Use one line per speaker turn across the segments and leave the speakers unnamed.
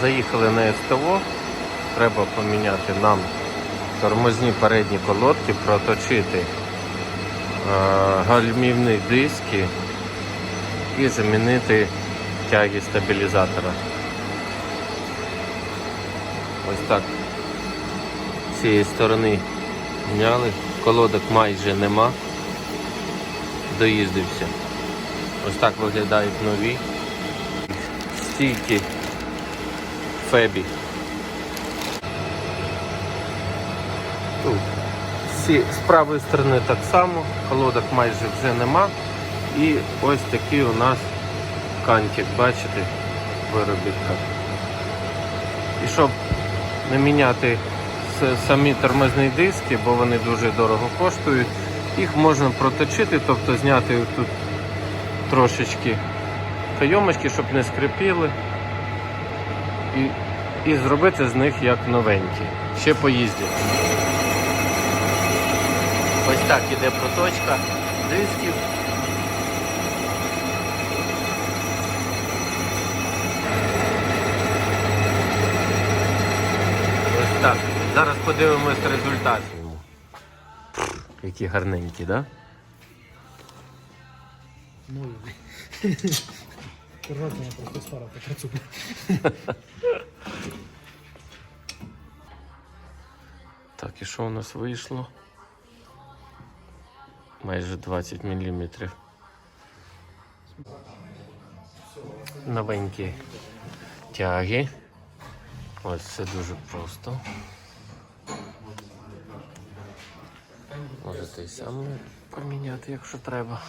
заїхали на СТО. Треба поміняти нам тормозні передні колодки, проточити е, гальмівні диски і замінити тяги стабілізатора. Ось так. З цієї сторони зняли, колодок майже нема. Доїздився. Ось так виглядають нові стійки Фебі. Всі, з правої сторони так само, колодок майже вже нема. І ось такий у нас кантик, бачите, виробітка. І щоб не міняти самі тормозні диски, бо вони дуже дорого коштують, їх можна проточити, тобто зняти тут трошечки кайомочки, щоб не скрипіли. І, і зробити з них як новенькі. Ще поїздять. Ось так іде проточка дисків. Ось так. Зараз подивимось результат. Які гарненькі, так? Да?
Мой. Ротная просто стара працює.
Так, і що у нас вийшло? Майже 20 мм. Новенькі тяги. Ось все дуже просто. Можете і саме поміняти, якщо треба.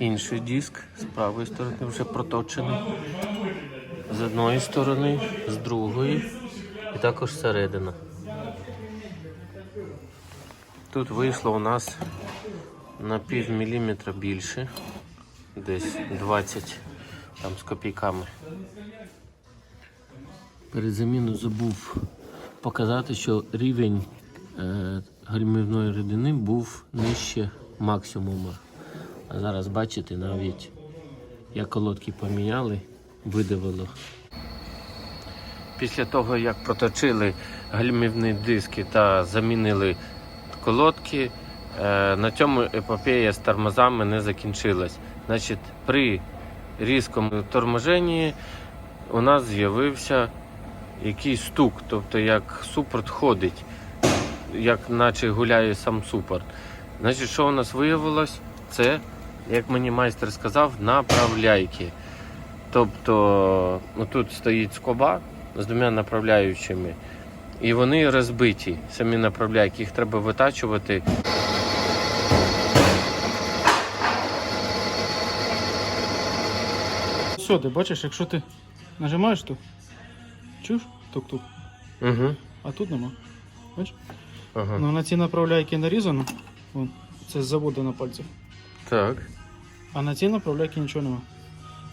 Інший диск з правої сторони вже проточений. З одної сторони, з другої і також середина. Тут вийшло у нас на пів міліметра більше, десь 20 там з копійками. Перед заміною забув показати, що рівень е, гальмівної рідини був нижче максимуму. А зараз бачите навіть як колодки поміняли, видавило. Після того, як проточили гальмівні диски та замінили колодки, е, на цьому епопея з тормозами не закінчилась. Значить, при різкому торможенні у нас з'явився якийсь стук, тобто як супорт ходить, як наче гуляє сам супорт. Значить, що у нас виявилось? Це, як мені майстер сказав, направляйки. Тобто ну, тут стоїть скоба з двома направляючими, і вони розбиті, самі направляйки, їх треба витачувати.
Все, ти бачиш, якщо ти нажимаєш тут, чуєш? Тук-тук.
Угу.
А тут нема. Бачиш?
Ага.
Ну на ці направляйки нарізано. Вон, це з заводу на пальцях.
Так.
А на ці направляйки нічого нема.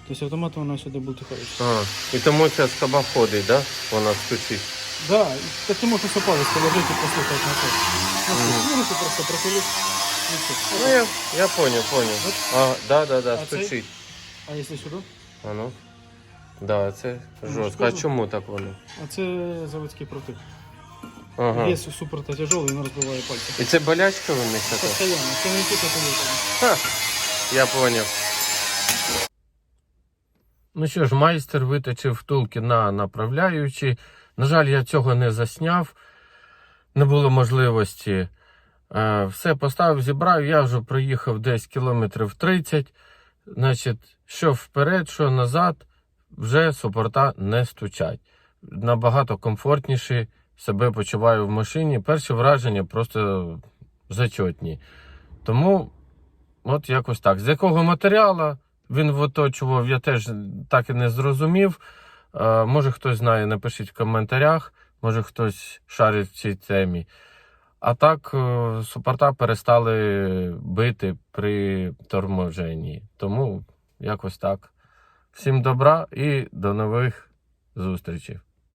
Тобто автомат вона сюди бултихається.
А, і тому ця скоба ходить, да? Вона стучить.
Да, та ти можеш сопалися положити і послухати на це. Ну, руку просто прихилиш. і все.
Ну, я, я понял, понял. А, да, да, да,
А цей?
стучить.
А якщо сюди?
А ну. Да, це жорстко. А
скажу.
чому так воно?
А це заводський против.
Ага.
Вес супер та тяжелий, він розбиває пальці.
І це болячка в них така?
Постоянно, це не тільки політика.
Ха, я поняв. Ну що ж, майстер виточив втулки на направляючі. На жаль, я цього не засняв, не було можливості. Е, Все поставив, зібрав, я вже проїхав десь кілометрів 30. Значить, що вперед, що назад, вже супорта не стучать. Набагато комфортніше себе почуваю в машині. Перші враження просто зачетні. Тому От якось так. З якого матеріалу він виточував, я теж так і не зрозумів. Е, може хтось знає, напишіть в коментарях, може хтось шарить в цій темі. А так, е, супорта перестали бити при торможенні. Тому якось так. Всім добра і до нових зустрічей.